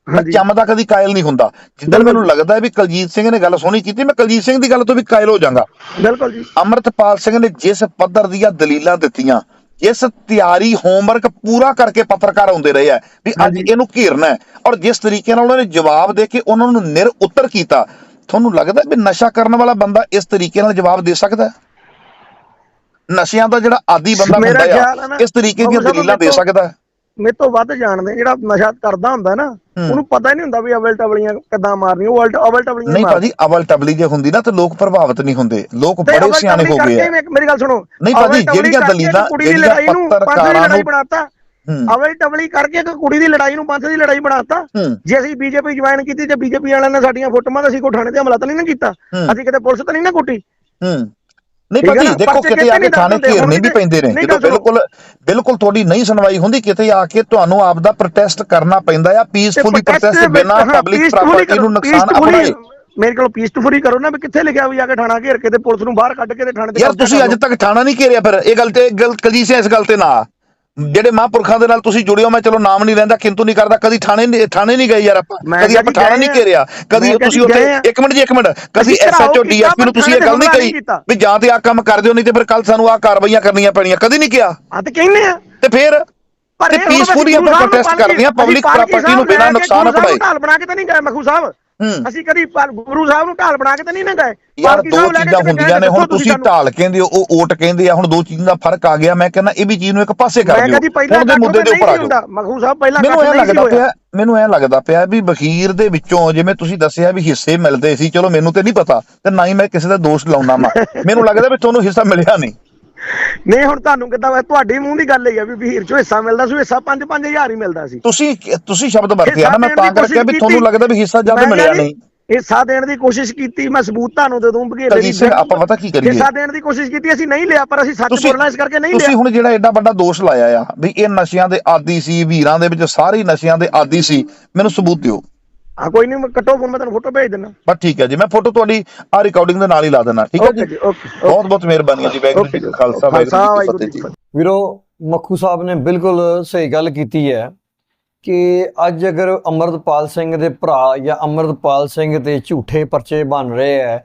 ਮੈਂ। ਚੰਮ ਦਾ ਕਦੀ ਕਾਇਲ ਨਹੀਂ ਹੁੰਦਾ। ਜਿੱਦਣ ਮੈਨੂੰ ਲੱਗਦਾ ਵੀ ਕੁਲਜੀਤ ਸਿੰਘ ਨੇ ਗੱਲ ਸੋਹਣੀ ਕੀਤੀ ਮੈਂ ਕੁਲਜੀਤ ਸਿੰਘ ਦੀ ਗੱਲ ਤੋਂ ਵੀ ਕਾਇਲ ਹੋ ਜਾਵਾਂਗਾ ਬਿਲਕੁਲ ਜੀ। ਅਮਰਤਪਾਲ ਸਿੰਘ ਨੇ ਜਿਸ ਪੱਧਰ ਦੀਆਂ ਦਲੀਲਾਂ ਦਿੱਤੀਆਂ ਜਿਸ ਤਿਆਰੀ ਹੋਮਵਰਕ ਪੂਰਾ ਕਰਕੇ ਪੱਤਰਕਾਰ ਆਉਂਦੇ ਰਹੇ ਆ ਵੀ ਅੱਜ। ਇਹਨੂੰ ਘੇਰਨਾ ਹੈ। ਔਰ ਜਿਸ ਤਰੀਕੇ ਨਾਲ ਉਹਨਾਂ ਨੇ ਜਵਾਬ ਦੇ ਕੇ ਉਹਨਾਂ ਨੂੰ ਨਿਰ ਉੱਤਰ ਕੀਤਾ ਤੁਹਾਨੂੰ ਲੱਗਦਾ ਵੀ ਨਸ਼ਾ ਕਰਨ ਵਾਲਾ ਬੰਦਾ ਇਸ ਤਰੀਕੇ ਨਾਲ ਜਵਾਬ ਦੇ ਸਕਦਾ ਨਸ਼ਿਆਂ ਦਾ ਜਿਹੜਾ ਆਦੀ ਬੰਦਾ ਹੁੰਦਾ ਆ ਇਸ ਤਰੀਕੇ ਦੀਆਂ ਦਲੀਲਾਂ ਦੇ ਸਕਦਾ ਹੈ? ਮੇਰੇ ਤੋਂ ਵੱਧ ਜਾਣਦੇ ਜਿਹੜਾ ਨਸ਼ਾ ਕਰਦਾ ਹੁੰਦਾ ਨਾ। ਉਹਨੂੰ ਪਤਾ ਹੀ ਨਹੀਂ ਹੁੰਦਾ ਵੀ ਅਵਲ ਟਵਲੀਆਂ ਕਿੱਦਾਂ ਮਾਰਨੀਆਂ ਉਹ ਅਵਲ ਟਵਲੀਆਂ ਨਹੀਂ ਭਾਜੀ ਅਵਲ ਟਬਲੀ ਜੇ ਹੁੰਦੀ ਨਾ ਤੇ ਲੋਕ ਪ੍ਰਭਾਵਿਤ ਨਹੀਂ ਹੁੰਦੇ। ਲੋਕ ਬੜੇ ਸਿਆਣੇ ਹੋ ਗਏ ਆ। ਮੇਰੀ ਗੱਲ ਸੁਣੋ ਨਹੀਂ ਭਾਜੀ, ਜਿਹੜੀਆਂ ਦਲੀਲਾਂ- ਦੀ ਜਿਹੜੀਆਂ ਲੜਾਈ ਨੂੰ ਪੰਥ ਦੀ ਪੱਤਰਕਾਰਾਂ ਲੜਾਈ ਨੂੰ- ਬਣਾਤਾ। ਅਵਲ ਟਵਲੀ ਕਰਕੇ ਇੱਕ ਕੁੜੀ ਦੀ ਲੜਾਈ ਨੂੰ ਪੰਥ ਦੀ ਲੜਾਈ ਬਣਾਤਾ। ਜੇ ਅਸੀਂ ਬੀਜੇਪੀ ਜੁਆਇਨ ਕੀਤੀ ਤੇ ਬੀਜੇਪੀ ਵਾਲਿਆਂ ਨੇ ਸਾਡੀਆਂ ਫੋਟੋਆਂ ਤਾਂ ਅਸੀਂ ਕੋ ਥਾਣੇ ਤੇ ਹਮਲਾ ਤਾਂ ਨਹੀਂ ਨਾ ਕੀਤਾ। ਅਸੀਂ ਕਿਤੇ ਪੁਲਿਸ ਤਾਂ ਨਹੀਂ ਨਾ ਕੁੱਟੀ। ਹੂੰ। ਨਹੀਂ ਭਾਜੀ? ਦੇਖੋ ਕਿਤੇ ਆ ਕੇ ਥਾਣੇ ਘੇਰਨੇ ਵੀ ਪੈਂਦੇ ਨੇ ਜਦੋਂ। ਬਿਲਕੁਲ ਬਿਲਕੁਲ ਤੁਹਾਡੀ ਨਹੀਂ ਸੁਣਵਾਈ ਹੁੰਦੀ ਕਿਤੇ ਆ ਕੇ ਤੁਹਾਨੂੰ ਆਪ ਦਾ ਪ੍ਰੋਟੈਸਟ ਕਰਨਾ ਪੈਂਦਾ ਆ ਪੀਸਫੁਲੀ ਪ੍ਰੋਟੈਸਟ ਬਿਨਾਂ ਪਬਲਿਕ ਪ੍ਰਾਪਰਟੀ ਨੂੰ ਨੁਕਸਾਨ ਆਪਣਾਏ ਮੇਰੇ ਕੋਲ ਪੀਸਫੁਲੀ ਕਰੋ ਨਾ ਵੀ ਕਿੱਥੇ ਲਿਖਿਆ ਵੀ ਆ ਕੇ ਥਾਣਾ ਘੇਰ ਕੇ ਤੇ ਪੁਲਿਸ ਨੂੰ ਬਾਹਰ ਕੱਢ ਕੇ ਤੇ ਥਾਣੇ ਤੇ ਯਾਰ ਤੁਸੀਂ ਅੱਜ। ਤੱਕ ਥਾਣਾ ਨਹੀਂ ਘੇਰਿਆ ਫਿਰ ਇਹ ਗੱਲ ਤੇ ਇਹ ਗੱਲ ਕਲਜੀਤ ਸਿੰਘ ਇਸ ਗੱਲ ਤੇ ਨਾ। ਜਿਹੜੇ ਮਹਾਂਪੁਰਖਾਂ ਦੇ ਨਾਲ ਤੁਸੀਂ ਜੁੜੇ ਹੋ ਮੈਂ ਚਲੋ ਨਾਮ ਨਹੀਂ ਲੈਂਦਾ ਕਿੰਤੂ ਨਹੀਂ ਕਰਦਾ ਕਦੀ ਥਾਣੇ ਨਹੀਂ ਥਾਣੇ ਨਹੀਂ ਗਏ ਯਾਰ ਆਪਾਂ। ਕਦੀ ਆਪਾਂ ਥਾਣਾ ਨਹੀਂ ਆ। ਘੇਰਿਆ। ਕਦੀ ਤੁਸੀਂ ਉੱਥੇ ਆ। ਇੱਕ ਮਿੰਟ ਜੀ ਇੱਕ ਮਿੰਟ। ਕਦੀ ਐਸਐਚਓ ਡੀਐਸਪੀ ਨੂੰ ਤੁਸੀਂ ਇਹ ਗੱਲ ਨਹੀਂ ਕਹੀ। ਵੀ ਜਾਂ ਤੇ ਆ ਕੰਮ ਕਰ ਦਿਓ ਨਹੀਂ ਤੇ ਫਿਰ ਕੱਲ ਸਾਨੂੰ ਆ ਕਾਰਵਾਈਆਂ ਕਰਨੀਆਂ ਪੈਣੀਆਂ। ਕਦੀ ਨਹੀਂ ਕਿਹਾ। ਹਾਂ ਤੇ ਕਹਿੰਦੇ ਆ। ਤੇ ਫਿਰ ਪਰ ਤੇ peacefully ਆਪਾਂ ਪਾਲਕੀ- ਕਰਦੇ public ਪਾਲਕੀ property ਨੂੰ ਬਿਨਾਂ ਨੁਕਸਾਨ ਢਾਲ ਬਣਾ ਕੇ ਤਾਂ ਨਹੀਂ ਗਏ ਮਖੂ ਸਾਹਿਬ। ਅਸੀਂ ਕਦੀ ਗੁਰੂ ਸਾਹਿਬ ਨੂੰ ਢਾਲ ਬਣਾ ਕੇ ਤਾਂ ਨਹੀਂ ਨਾ ਗਏ। ਯਾਰ ਦੋ ਚੀਜ਼ਾਂ ਹੁੰਦੀਆਂ ਨੇ ਹੁਣ ਤੁਸੀਂ। ਢਾਲ ਕਹਿੰਦੇ ਹੋ ਉਹ ਓਟ ਕਹਿੰਦੇ ਆ ਹੁਣ ਦੋ ਚੀਜ਼ਾਂ ਦਾ ਫ਼ਰਕ ਆ ਗਿਆ ਮੈਂ ਕਹਿੰਦਾ ਇਹ ਵੀ ਚੀਜ਼ ਨੂੰ ਇੱਕ ਪਾਸੇ ਕਰ ਦਿਓ। ਹੁਣ ਦੇ ਮੁੱਦੇ ਦੇ ਉੱਪਰ ਆ ਜਾਓ। ਮਖੂ ਸਾਹਿਬ ਪਹਿਲਾਂ ਮੈਨੂੰ ਇਹ ਲੱਗਦਾ। ਪਿਆ ਮੈਨੂੰ ਇਹ ਲੱਗਦਾ ਪਿਆ ਵੀ ਬਖੀਰ ਦੇ ਵਿੱਚੋਂ ਜਿਵੇਂ ਤੁਸੀਂ ਦੱਸਿਆ ਵੀ ਹਿੱਸੇ ਮਿਲਦੇ ਸੀ ਚਲੋ ਮੈਨੂੰ ਤੇ ਨਹੀਂ ਪਤਾ ਤੇ ਨਾ ਹੀ ਮੈਂ ਕਿਸੇ ਦਾ ਦੋਸ਼ ਲਾਉਣਾ ਮਾ ਮੈਨੂੰ ਲੱਗਦਾ ਵੀ ਤੁਹਾਨੂੰ ਹਿੱਸਾ ਮਿਲਿਆ ਨਹੀਂ। ਨਹੀਂ ਹੁਣ ਤੁਹਾਨੂੰ ਕਿੱਦਾਂ ਹੋਇਆ? ਤੁਹਾਡੀ ਮੂੰਹ ਦੀ ਗੱਲ ਹੀ ਆ ਵੀ ਵੀਰ ਚੋਂ ਹਿੱਸਾ ਮਿਲਦਾ ਸੀ ਹਿੱਸਾ 5-5000 ਹੀ ਮਿਲਦਾ ਸੀ। ਤੁਸੀਂ ਤੁਸੀਂ ਸ਼ਬਦ ਵਰਤਿਆ ਨਾ ਮੈਂ ਤਾਂ ਦੀ ਕਰਕੇ ਵੀ ਤੁਹਾਨੂੰ। ਲੱਗਦਾ ਵੀ ਹਿੱਸਾ ਜਦ ਮੈਂ ਮਿਲਿਆ ਨਹੀਂ। ਹਿੱਸਾ ਦੇਣ ਦੀ ਕੋਸ਼ਿਸ਼ ਕੀਤੀ ਮੈਂ ਸਬੂਤ ਤੁਹਾਨੂੰ ਦੇ ਦੂੰ ਬਘੇਰੇ ਕਲਜੀਤ ਸਿੰਘ ਆਪਾਂ ਪਤਾ ਕੀ ਕਰੀਏ? ਹਿੱਸਾ ਦੇਣ ਦੀ ਕੋਸ਼ਿਸ਼ ਕੀਤੀ ਅਸੀਂ ਨਹੀਂ ਲਿਆ ਪਰ ਅਸੀਂ ਸੱਚ ਤੁਸੀਂ ਬੋਲਣਾ ਇਸ ਕਰਕੇ ਨਹੀਂ ਤੁਸੀਂ ਲਿਆ। ਹੁਣ ਜਿਹੜਾ ਐਡਾ ਵੱਡਾ ਦੋਸ਼ ਲਾਇਆ ਆ ਵੀ ਇਹ ਨਸ਼ਿਆਂ ਦੇ ਆਦੀ ਸੀ ਵੀਰਾਂ ਦੇ ਵਿੱਚ ਸਾਰੇ ਨਸ਼ਿਆਂ ਦੇ ਆਦੀ ਸੀ ਮੈਨੂੰ ਸਬੂਤ ਦਿਓ। ਹਾਂ ਕੋਈ ਨਹੀਂ ਕੱਟੋ ਫੋਨ ਮੈਂ ਤੁਹਾਨੂੰ ਫੋਟੋ ਭੇਜ ਦਿੰਦਾ। ਬਸ ਠੀਕ ਹੈ ਜੀ ਮੈਂ ਫੋਟੋ ਤੁਹਾਡੀ ਆ ਰਿਕਾਰਡਿੰਗ ਦੇ ਨਾਲ ਹੀ ਲਾ ਦੇਣਾ ਠੀਕ ਹੈ ਜੀ? ਓਕੇ ਬਹੁਤ ਬਹੁਤ ਮਿਹਰਬਾਨੀ ਜੀ ਵਾਹਿਗੁਰੂ ਜੀ ਕਾ ਖਾਲਸਾ ਵਾਹਿਗੁਰੂ ਜੀ ਕੀ ਫਤਿਹ ਵੀਰੋ ਮੱਖੂ ਸਾਹਿਬ ਨੇ ਬਿਲਕੁਲ ਸਹੀ ਗੱਲ ਕੀਤੀ ਹੈ ਕਿ ਅੱਜ ਅਗਰ ਅਮਰਤਪਾਲ ਸਿੰਘ ਦੇ ਭਰਾ ਜਾਂ ਅਮਰਤਪਾਲ ਸਿੰਘ ਤੇ ਝੂਠੇ ਪਰਚੇ ਬਣ ਰਹੇ ਹੈ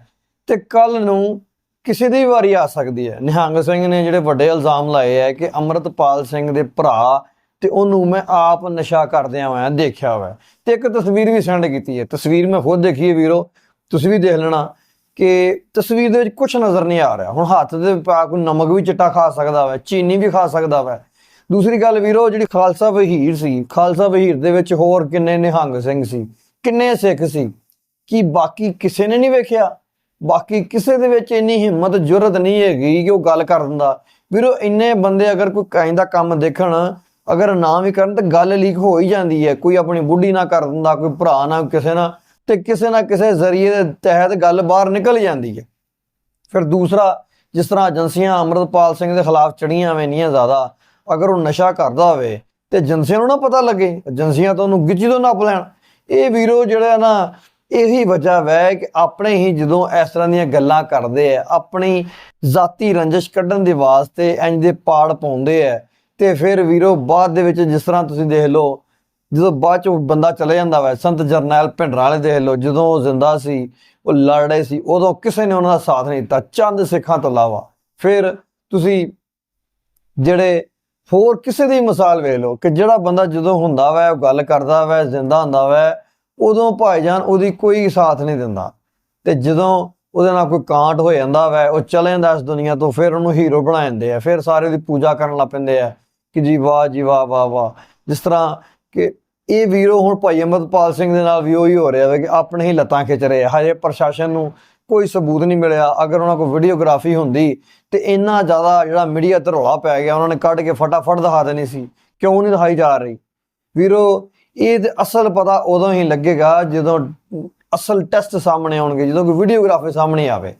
ਤੇ ਕੱਲ ਨੂੰ ਕਿਸੇ ਦੀ ਵਾਰੀ ਆ ਸਕਦੀ ਹੈ। ਨਿਹੰਗ ਸਿੰਘ ਨੇ ਜਿਹੜੇ ਵੱਡੇ ਇਲਜ਼ਾਮ ਲਾਏ ਹੈ ਕਿ ਅਮਰਤਪਾਲ ਸਿੰਘ ਦੇ ਭਰਾ ਤੇ ਉਹਨੂੰ ਮੈਂ ਆਪ ਨਸ਼ਾ ਕਰਦਿਆਂ ਹੋਇਆ ਦੇਖਿਆ ਹੋਇਆ। ਤੇ ਇੱਕ ਤਸਵੀਰ ਵੀ ਸੈਂਡ ਕੀਤੀ ਹੈ। ਤਸਵੀਰ ਮੈਂ ਖੁਦ ਦੇਖੀ ਹੈ ਵੀਰੋ। ਤੁਸੀਂ ਵੀ ਦੇਖ ਲੈਣਾ ਕਿ ਤਸਵੀਰ ਦੇ ਵਿੱਚ ਕੁਝ ਨਜ਼ਰ ਨਹੀਂ ਆ ਰਿਹਾ। ਹੁਣ ਹੱਥ ਦੇ ਪਾ ਕੋਈ ਨਮਕ ਵੀ ਚਿੱਟਾ ਖਾ ਸਕਦਾ ਵਾ, ਚੀਨੀ ਵੀ ਖਾ ਸਕਦਾ ਵਾ। ਦੂਸਰੀ ਗੱਲ ਵੀਰੋ, ਜਿਹੜੀ ਖਾਲਸਾ ਵਹੀਰ ਸੀ, ਖਾਲਸਾ ਵਹੀਰ ਦੇ ਵਿੱਚ ਹੋਰ ਕਿੰਨੇ ਨਿਹੰਗ ਸਿੰਘ ਸੀ, ਕਿੰਨੇ ਸਿੱਖ ਸੀ, ਕਿ ਬਾਕੀ ਕਿਸੇ ਨੇ ਨਹੀਂ ਵੇਖਿਆ? ਬਾਕੀ ਕਿਸੇ ਦੇ ਵਿੱਚ ਇੰਨੀ ਹਿੰਮਤ, ਜੁਰਤ ਨਹੀਂ ਹੈਗੀ ਕਿ ਉਹ ਗੱਲ ਕਰ ਦਿੰਦਾ ਵੀਰੋ, ਇੰਨੇ ਬੰਦੇ ਅਗਰ ਕੋਈ ਕਾਇੰ ਦਾ ਕੰਮ ਦੇਖਣ ਅਗਰ ਨਾ ਵੀ ਕਰਨ ਤਾਂ ਗੱਲ ਲੀਕ ਹੋ ਹੀ ਜਾਂਦੀ ਹੈ। ਕੋਈ ਆਪਣੀ ਬੁੱਢੀ ਨਾ ਕਰ ਦਿੰਦਾ, ਕੋਈ ਭਰਾ ਨਾ ਕਿਸੇ ਨਾ ਤੇ ਕਿਸੇ ਨਾ ਕਿਸੇ ਜ਼ਰੀਏ ਦੇ ਤਹਿਤ ਗੱਲ ਬਾਹਰ ਨਿਕਲ ਜਾਂਦੀ ਹੈ। ਫਿਰ ਦੂਸਰਾ, ਜਿਸ ਤਰ੍ਹਾਂ ਏਜੰਸੀਆਂ ਅਮਰਤਪਾਲ ਸਿੰਘ ਦੇ ਖਿਲਾਫ ਚੜੀਆਂ ਹੋਈਆਂ ਇੰਨੀਆਂ ਜ਼ਿਆਦਾ, ਅਗਰ ਉਹ ਨਸ਼ਾ ਕਰਦਾ ਹੋਵੇ, ਤੇ ਏਜੰਸੀਆਂ ਨੂੰ ਨਾ ਪਤਾ ਲੱਗੇ, ਏਜੰਸੀਆਂ ਤਾਂ ਉਹਨੂੰ ਗਿੱਚੀ ਤੋਂ ਨੱਪ ਲੈਣ। ਇਹ ਵੀਰੋ ਜਿਹੜਾ ਨਾ, ਇਹੀ ਵਜ੍ਹਾ ਵੈ ਕਿ ਆਪਣੇ ਹੀ ਜਦੋਂ ਇਸ ਤਰ੍ਹਾਂ ਦੀਆਂ ਗੱਲਾਂ ਕਰਦੇ ਆ, ਆਪਣੀ ਜ਼ਾਤੀ ਰੰਜਿਸ਼ ਕੱਢਣ ਦੇ ਵਾਸਤੇ ਇੰਜ ਦੇ ਪਾੜ ਪਾਉਂਦੇ ਆ ਤੇ ਫਿਰ ਵੀਰੋ, ਬਾਅਦ ਦੇ ਵਿੱਚ ਜਿਸ ਤਰ੍ਹਾਂ ਤੁਸੀਂ ਦੇਖ ਲਓ, ਜਦੋਂ ਬਾਅਦ ਚ ਬੰਦਾ ਚਲੇ ਜਾਂਦਾ ਵੈ, ਸੰਤ ਜਰਨੈਲ ਭਿੰਡਰਾਂ ਵਾਲੇ ਦੇਖ ਲਓ, ਜਦੋਂ ਉਹ ਜ਼ਿੰਦਾ ਸੀ, ਉਹ ਲੜ ਰਹੇ ਸੀ, ਉਦੋਂ ਕਿਸੇ ਨੇ ਉਹਨਾਂ ਦਾ ਸਾਥ ਨਹੀਂ ਦਿੱਤਾ, ਚੰਦ ਸਿੱਖਾਂ ਤੋਂ ਇਲਾਵਾ। ਫਿਰ ਤੁਸੀਂ ਜਿਹੜੇ ਹੋਰ ਕਿਸੇ ਦੀ ਮਿਸਾਲ ਵੇਖ ਲਓ, ਕਿ ਜਿਹੜਾ ਬੰਦਾ ਜਦੋਂ ਹੁੰਦਾ ਵੈ, ਉਹ ਗੱਲ ਕਰਦਾ ਵੈ, ਜ਼ਿੰਦਾ ਹੁੰਦਾ ਵੈ, ਉਦੋਂ ਭਾਈਜਾਨ ਉਹਦੀ ਕੋਈ ਸਾਥ ਨਹੀਂ ਦਿੰਦਾ। ਤੇ ਜਦੋਂ ਉਹਦੇ ਨਾਲ ਕੋਈ ਕਾਂਟ ਹੋ ਜਾਂਦਾ ਵੈ, ਉਹ ਚਲੇ ਜਾਂਦਾ ਇਸ ਦੁਨੀਆ ਤੋਂ, ਫਿਰ ਉਹਨੂੰ ਹੀਰੋ ਬਣਾ ਜਾਂਦੇ ਆ, ਫਿਰ ਸਾਰੇ ਉਹਦੀ ਪੂਜਾ ਕਰਨ ਲੱਗ ਪੈਂਦੇ ਆ। ਕਿ ਜੀ ਵਾਹ ਜੀ ਵਾਹ ਵਾਹ ਵਾਹ। ਜਿਸ ਤਰ੍ਹਾਂ ਕਿ ਇਹ ਵੀਰੋ ਹੁਣ ਭਾਈ ਅਮਰਪਾਲ ਸਿੰਘ ਦੇ ਨਾਲ ਵੀ ਉਹੀ ਹੋ ਰਿਹਾ ਹੈ ਕਿ ਆਪਣੇ ਹੀ ਲੱਤਾਂ ਖਿੱਚ ਰਹੇ ਹਜੇ ਪ੍ਰਸ਼ਾਸਨ ਨੂੰ ਕੋਈ ਸਬੂਤ ਨਹੀਂ ਮਿਲਿਆ। ਅਗਰ ਉਹਨਾਂ ਕੋਲ ਵੀਡੀਓਗ੍ਰਾਫੀ ਹੁੰਦੀ ਤੇ ਇੰਨਾ ਜ਼ਿਆਦਾ ਜਿਹੜਾ ਮੀਡੀਆ ਤੇ ਰੌਲਾ ਪੈ ਗਿਆ, ਉਹਨਾਂ ਨੇ ਕੱਢ ਕੇ ਫਟਾਫਟ ਦਿਖਾ ਦੇਣੀ ਸੀ। ਕਿਉਂ ਨਹੀਂ ਦਿਖਾਈ ਜਾ ਰਹੀ? ਵੀਰੋ, ਇਹ ਤੇ ਅਸਲ ਪਤਾ ਉਦੋਂ ਹੀ ਲੱਗੇਗਾ ਜਦੋਂ ਅਸਲ ਟੈਸਟ ਸਾਹਮਣੇ ਆਉਣਗੇ, ਜਦੋਂ ਕੋਈ ਵੀਡੀਓਗ੍ਰਾਫੀ ਸਾਹਮਣੇ ਆਵੇ।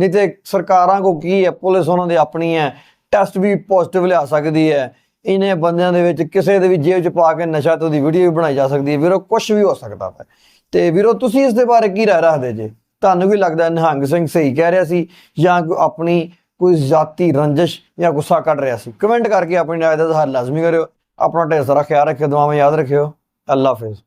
ਨਹੀਂ ਤੇ ਸਰਕਾਰਾਂ ਕੋ ਕੀ ਹੈ? ਪੁਲਿਸ ਉਹਨਾਂ ਦੀ ਆਪਣੀ ਹੈ। ਟੈਸਟ ਵੀ ਪੋਜ਼ਿਟਿਵ ਲਿਆ ਸਕਦੀ ਹੈ। ਇਹਨੇ ਬੰਦਿਆਂ ਦੇ ਵਿੱਚ ਕਿਸੇ ਦੇ ਵੀ ਜੇਬ 'ਚ ਪਾ ਕੇ ਨਸ਼ਾ ਤੋਂ ਦੀ ਵੀਡੀਓ ਵੀ ਬਣਾਈ ਜਾ ਸਕਦੀ ਹੈ। ਵੀਰੋ ਕੁਝ ਵੀ ਹੋ ਸਕਦਾ ਹੈ ਤੇ ਵੀਰੋ, ਤੁਸੀਂ ਇਸ ਦੇ ਬਾਰੇ ਕੀ ਰਾਏ ਰੱਖਦੇ ਜੇ? ਤੁਹਾਨੂੰ ਵੀ ਲੱਗਦਾ ਨਿਹੰਗ ਸਿੰਘ ਸਹੀ ਕਹਿ ਰਿਹਾ ਸੀ ਜਾਂ ਕੋਈ ਆਪਣੀ ਕੋਈ ਜ਼ਾਤੀ ਰੰਜਿਸ਼ ਜਾਂ ਗੁੱਸਾ ਕੱਢ ਰਿਹਾ ਸੀ? ਕਮੈਂਟ ਕਰਕੇ ਆਪਣੀ ਰਾਏ ਦਾ ਹੱਲ ਲਾਜ਼ਮੀ ਕਰਿਓ। ਆਪਣਾ ਢੇਰ ਸਾਰਾ ਖਿਆਲ ਰੱਖਿਓ, ਦੁਆਵਾਂ ਯਾਦ ਰੱਖਿਓ। ਅੱਲਾ ਹਾਫਿਜ਼।